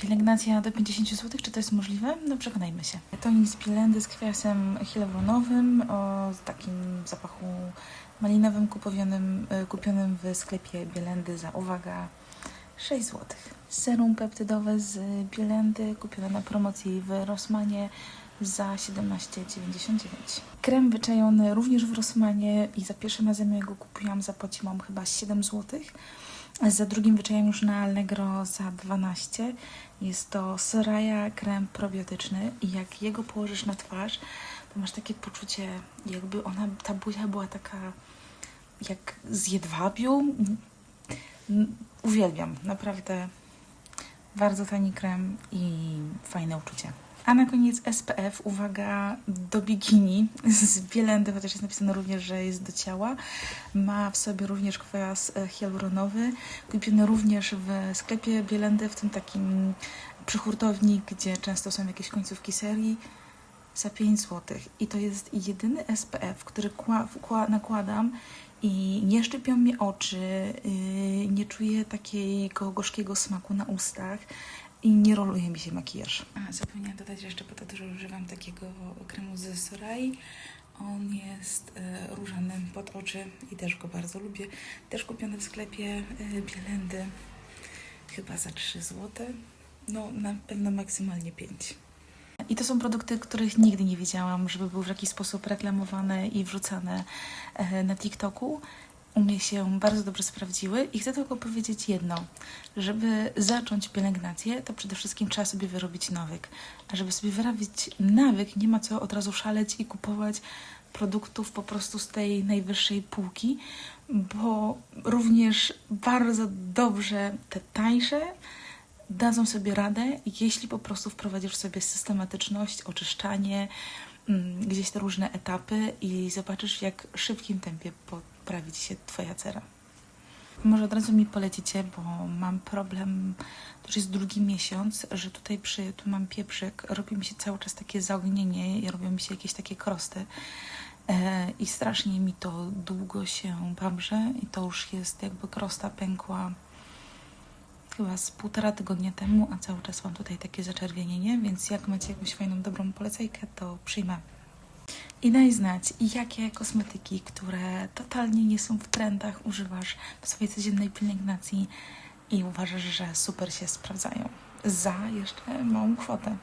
Pielęgnacja do 50 zł, czy to jest możliwe? No przekonajmy się. Tonik z Bilendy z kwiasem hialuronowym o takim zapachu malinowym kupionym, y, kupionym w sklepie Bielendy za, uwaga, 6 zł. Serum peptydowe z Bielendy kupione na promocji w Rossmanie za 17,99. Krem wyczajony również w Rossmanie i za pierwszym razem jak go kupiłam zapłaciłam chyba 7 zł. Za drugim wyczajem już na Allegro za 12. Jest to Soraya krem probiotyczny i jak jego położysz na twarz, to masz takie poczucie, jakby ona, ta buzia była taka jak z jedwabiu. Uwielbiam, naprawdę bardzo tani krem i fajne uczucie. A na koniec SPF, uwaga, do bikini z Bielendy, chociaż jest napisane również, że jest do ciała. Ma w sobie również kwas e, hialuronowy, kupiony również w sklepie Bielendy, w tym takim przy hurtowni, gdzie często są jakieś końcówki serii, za 5 zł. I to jest jedyny SPF, który kła, kła, nakładam i nie szczypią mi oczy, yy, nie czuję takiego gorzkiego smaku na ustach i nie roluje mi się makijaż. A, zapomniałam dodać że jeszcze po to, że używam takiego kremu ze Sorai. On jest e, różany pod oczy i też go bardzo lubię. Też kupiony w sklepie e, Bielendy chyba za 3 zł. No na pewno maksymalnie 5. I to są produkty, których nigdy nie widziałam, żeby były w jakiś sposób reklamowane i wrzucane e, na TikToku. U mnie się bardzo dobrze sprawdziły i chcę tylko powiedzieć jedno. Żeby zacząć pielęgnację, to przede wszystkim trzeba sobie wyrobić nawyk. A żeby sobie wyrobić nawyk, nie ma co od razu szaleć i kupować produktów po prostu z tej najwyższej półki, bo również bardzo dobrze te tańsze dadzą sobie radę, jeśli po prostu wprowadzisz sobie systematyczność, oczyszczanie, gdzieś te różne etapy i zobaczysz, w jak szybkim tempie poprawi Ci się Twoja cera. Może od razu mi polecicie, bo mam problem, to już jest drugi miesiąc, że tutaj przy, tu mam pieprzyk, robi mi się cały czas takie zaognienie i robią mi się jakieś takie krosty. E, I strasznie mi to długo się babrze i to już jest jakby krosta pękła chyba z półtora tygodnia temu, a cały czas mam tutaj takie zaczerwienienie, więc jak macie jakąś fajną, dobrą polecajkę, to przyjmę. I daj znać, jakie kosmetyki, które totalnie nie są w trendach, używasz w swojej codziennej pielęgnacji i uważasz, że super się sprawdzają. Za jeszcze małą kwotę.